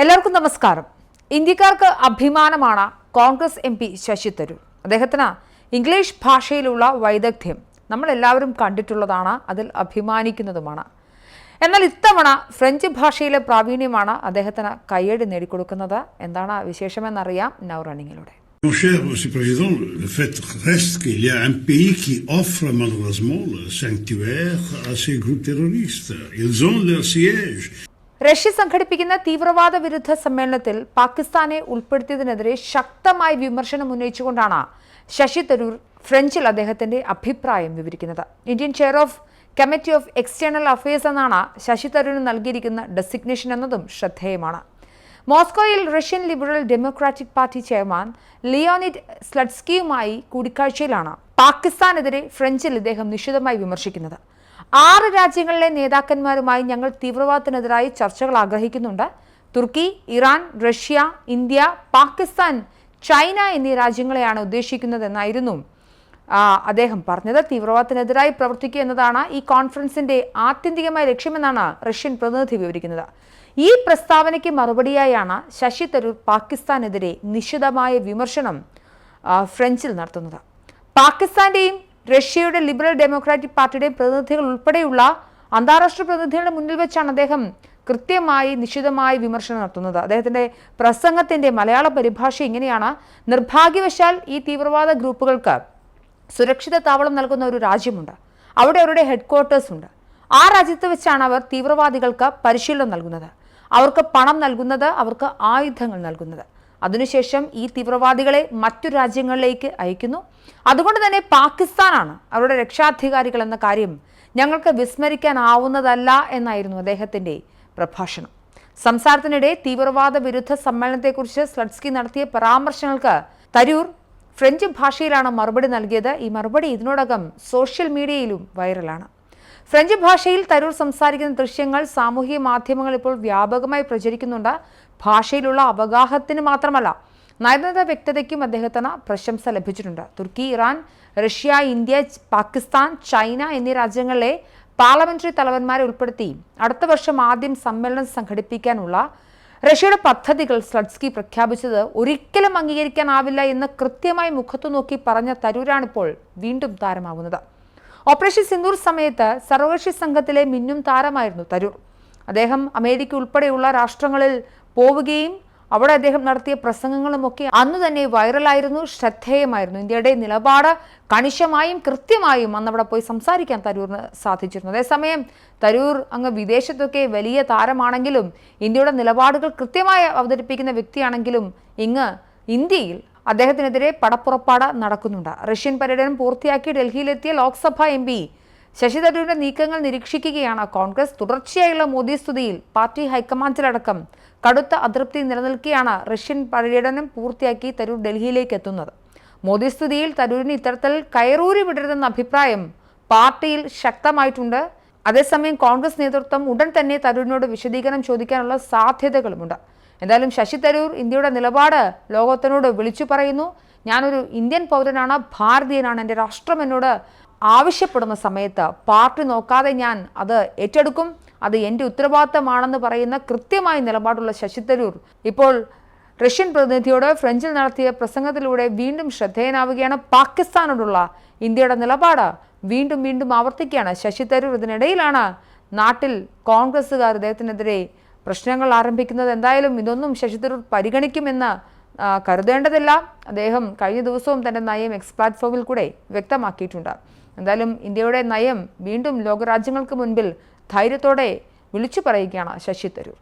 എല്ലാവർക്കും നമസ്കാരം. ഇന്ത്യക്കാർക്ക് അഭിമാനമാണ് കോൺഗ്രസ് എം പി ശശി തരൂർ. അദ്ദേഹത്തിന് ഇംഗ്ലീഷ് ഭാഷയിലുള്ള വൈദഗ്ധ്യം നമ്മൾ എല്ലാവരും കണ്ടിട്ടുള്ളതാണ് അതിൽ അഭിമാനിക്കുന്നതുമാണ്. എന്നാൽ ഇത്തവണ ഫ്രഞ്ച് ഭാഷയിലെ പ്രാവീണ്യമാണ് അദ്ദേഹത്തിന് കയ്യടി നേടിക്കൊടുക്കുന്നത്. എന്താണ് വിശേഷമെന്നറിയാം നൗ റണ്ണിങ്ങിലൂടെ. Mon cher Monsieur le Président, le fait reste qu'il y a un pays qui offre malheureusement le sanctuaire à ces groupes terroristes. Ils ont leur siège. Russia സംഘടിപ്പിക്കുന്ന തീവ്രവാദ വിരുദ്ധ സമ്മേളനത്തിൽ പാകിസ്ഥാനെ ഉൾപ്പെടുത്തിയതിനെതിരെ ശക്തമായ വിമർശനം ഉന്നയിച്ചുകൊണ്ടാണ് ശശി തരൂർ ഫ്രഞ്ചിൽ അദ്ദേഹത്തിന്റെ അഭിപ്രായം വിവരിക്കുന്നത്. Indian chair of committee of external affairs എന്നാണ് ശശി തരൂരിന് നൽകിയിരിക്കുന്ന ഡെസിഗ്നേഷൻ എന്നതും ശ്രദ്ധേയമാണ്. മോസ്കോയിൽ Russian liberal democratic party chairman Leonid സ്ലഡ്സ്കിയുമായി കൂടിക്കാഴ്ചയിലാണ് പാകിസ്ഥാനെതിരെ ഫ്രഞ്ചിൽ ഇദ്ദേഹം നിശിതമായി വിമർശിക്കുന്നത്. ആറ് രാജ്യങ്ങളിലെ നേതാക്കന്മാരുമായി ഞങ്ങൾ തീവ്രവാദത്തിനെതിരായി ചർച്ചകൾ ആഗ്രഹിക്കുന്നുണ്ട്. Turkey Iran Russia India Pakistan China എന്നീ രാജ്യങ്ങളെയാണ് ഉദ്ദേശിക്കുന്നതെന്നായിരുന്നു അദ്ദേഹം പറഞ്ഞത്. തീവ്രവാദത്തിനെതിരായി പ്രവർത്തിക്കുക എന്നതാണ് ഈ കോൺഫറൻസിന്റെ ആത്യന്തികമായ ലക്ഷ്യമെന്നാണ് റഷ്യൻ പ്രതിനിധി വിവരിക്കുന്നത്. ഈ പ്രസ്താവനയ്ക്ക് മറുപടിയായാണ് ശശി തരൂർ പാകിസ്ഥാനെതിരെ നിശിതമായ വിമർശനം ഫ്രഞ്ചിൽ നടത്തുന്നത്. പാകിസ്ഥാന്റെയും റഷ്യയുടെ ലിബറൽ ഡെമോക്രാറ്റിക് പാർട്ടിയുടെയും പ്രതിനിധികൾ ഉൾപ്പെടെയുള്ള അന്താരാഷ്ട്ര പ്രതിനിധികളുടെ മുന്നിൽ വെച്ചാണ് അദ്ദേഹം കൃത്യമായി നിശിതമായി വിമർശനം നടത്തുന്നത്. അദ്ദേഹത്തിന്റെ പ്രസംഗത്തിന്റെ മലയാള പരിഭാഷ ഇങ്ങനെയാണ്. നിർഭാഗ്യവശാൽ ഈ തീവ്രവാദ ഗ്രൂപ്പുകൾക്ക് സുരക്ഷിത താവളം നൽകുന്ന ഒരു രാജ്യമുണ്ട്. അവിടെ അവരുടെ ഹെഡ്ക്വാർട്ടേഴ്സ് ഉണ്ട്. ആ രാജ്യത്ത് വെച്ചാണ് അവർ തീവ്രവാദികൾക്ക് പരിശീലനം നൽകുന്നത്. അവർക്ക് പണം നൽകുന്നത് അവർക്ക് ആയുധങ്ങൾ നൽകുന്നത്. അതിനുശേഷം ഈ തീവ്രവാദികളെ മറ്റു രാജ്യങ്ങളിലേക്ക് അയക്കുന്നു. അതുകൊണ്ട് തന്നെ പാകിസ്ഥാനാണ് അവരുടെ രക്ഷാധികാരികൾ എന്ന കാര്യം ഞങ്ങൾക്ക് വിസ്മരിക്കാനാവുന്നതല്ല എന്നായിരുന്നു അദ്ദേഹത്തിന്റെ പ്രഭാഷണം. സംസാരത്തിനിടെ തീവ്രവാദ വിരുദ്ധ സമ്മേളനത്തെക്കുറിച്ച് സ്ലഡ്സ്കി നടത്തിയ പരാമർശങ്ങൾക്ക് തരൂർ ഫ്രഞ്ച് ഭാഷയിലാണ് മറുപടി നൽകിയത്. ഈ മറുപടി ഇതിനോടകം സോഷ്യൽ മീഡിയയിലും വൈറലാണ്. ഫ്രഞ്ച് ഭാഷയിൽ തരൂർ സംസാരിക്കുന്ന ദൃശ്യങ്ങൾ സാമൂഹിക മാധ്യമങ്ങൾ ഇപ്പോൾ വ്യാപകമായി പ്രചരിക്കുന്നുണ്ട്. ഭാഷയിലുള്ള അവഗാഹത്തിന് മാത്രമല്ല നയതന്ത്ര വ്യക്തതയ്ക്കും അദ്ദേഹത്തിന് പ്രശംസ ലഭിച്ചിട്ടുണ്ട്. Turkey Iran Russia India Pakistan China എന്നീ രാജ്യങ്ങളിലെ പാർലമെന്ററി തലവന്മാരെ ഉൾപ്പെടുത്തി അടുത്ത വർഷം ആദ്യം സമ്മേളനം സംഘടിപ്പിക്കാനുള്ള റഷ്യയുടെ പദ്ധതികൾ സ്ലഡ്സ്കി പ്രഖ്യാപിച്ചത് ഒരിക്കലും അംഗീകരിക്കാനാവില്ല എന്ന് കൃത്യമായി മുഖത്തു നോക്കി പറഞ്ഞ തരൂരാണിപ്പോൾ വീണ്ടും താരമാവുന്നത്. ഓപ്പറേഷൻ സിന്ദൂർ സമയത്ത് സർവകക്ഷി സംഘത്തിലെ മിന്നും താരമായിരുന്നു തരൂർ. അദ്ദേഹം അമേരിക്ക ഉൾപ്പെടെയുള്ള രാഷ്ട്രങ്ങളിൽ പോവുകയും അവിടെ അദ്ദേഹം നടത്തിയ പ്രസംഗങ്ങളുമൊക്കെ അന്ന് തന്നെ വൈറലായിരുന്നു ശ്രദ്ധേയമായിരുന്നു. ഇന്ത്യയുടെ നിലപാട് കണിശമായും കൃത്യമായും അന്ന് അവിടെ പോയി സംസാരിക്കാൻ തരൂറിന് സാധിച്ചിരുന്നു. അതേസമയം തരൂർ അങ്ങ് വിദേശത്തൊക്കെ വലിയ താരമാണെങ്കിലും ഇന്ത്യയുടെ നിലപാടുകൾ കൃത്യമായി അവതരിപ്പിക്കുന്ന വ്യക്തിയാണെങ്കിലും ഇങ്ങ് ഇന്ത്യയിൽ അദ്ദേഹത്തിനെതിരെ പടപ്പുറപ്പാട് നടക്കുന്നുണ്ട്. റഷ്യൻ പര്യടനം പൂർത്തിയാക്കി ഡൽഹിയിലെത്തിയ ലോക്സഭ എം ശശി തരൂരിന്റെ നീക്കങ്ങൾ നിരീക്ഷിക്കുകയാണ് കോൺഗ്രസ്. തുടർച്ചയായുള്ള മോദി സ്തുതിയിൽ പാർട്ടി ഹൈക്കമാൻഡിലടക്കം കടുത്ത അതൃപ്തി നിലനിൽക്കെയാണ് റഷ്യൻ പര്യടനം പൂർത്തിയാക്കി തരൂർ ഡൽഹിയിലേക്ക് എത്തുന്നത്. മോദി സ്തുതിയിൽ തരൂരിന് ഇത്തരത്തിൽ കയറൂരി വിടരുതെന്ന അഭിപ്രായം പാർട്ടിയിൽ ശക്തമായിട്ടുണ്ട്. അതേസമയം കോൺഗ്രസ് നേതൃത്വം ഉടൻ തന്നെ തരൂരിനോട് വിശദീകരണം ചോദിക്കാനുള്ള സാധ്യതകളുമുണ്ട്. എന്തായാലും ശശി തരൂർ ഇന്ത്യയുടെ നിലപാട് ലോകത്തിനോട് വിളിച്ചു പറയുന്നു. ഞാനൊരു ഇന്ത്യൻ പൗരനാണ് ഭാരതീയനാണ് എന്റെ രാഷ്ട്രം എന്നോട് ആവശ്യപ്പെടുന്ന സമയത്ത് പാർട്ടി നോക്കാതെ ഞാൻ അത് ഏറ്റെടുക്കും. അത് എന്റെ ഉത്തരവാദിത്തമാണെന്ന് പറയുന്ന കൃത്യമായ നിലപാടുള്ള ശശി തരൂർ ഇപ്പോൾ റഷ്യൻ പ്രതിനിധിയോട് ഫ്രഞ്ചിൽ നടത്തിയ പ്രസംഗത്തിലൂടെ വീണ്ടും ശ്രദ്ധേയനാവുകയാണ്. പാകിസ്ഥാനോടുള്ള ഇന്ത്യയുടെ നിലപാട് വീണ്ടും വീണ്ടും ആവർത്തിക്കുകയാണ്. ശശി തരൂർ ഇതിനിടയിലാണ് നാട്ടിൽ കോൺഗ്രസ്സുകാർ അദ്ദേഹത്തിനെതിരെ പ്രശ്നങ്ങൾ ആരംഭിക്കുന്നത്. എന്തായാലും ഇതൊന്നും ശശി തരൂർ പരിഗണിക്കുമെന്ന് കരുതേണ്ടതില്ല. അദ്ദേഹം കഴിഞ്ഞ ദിവസവും തന്റെ നയം എക്സ് പ്ലാറ്റ്ഫോമിൽ കൂടെ വ്യക്തമാക്കിയിട്ടുണ്ട്. എന്തായാലും ഇന്ത്യയുടെ നയം വീണ്ടും ലോകരാജ്യങ്ങൾക്ക് മുൻപിൽ ധൈര്യത്തോടെ വിളിച്ചു പറയുകയാണ് ശശി തരൂർ.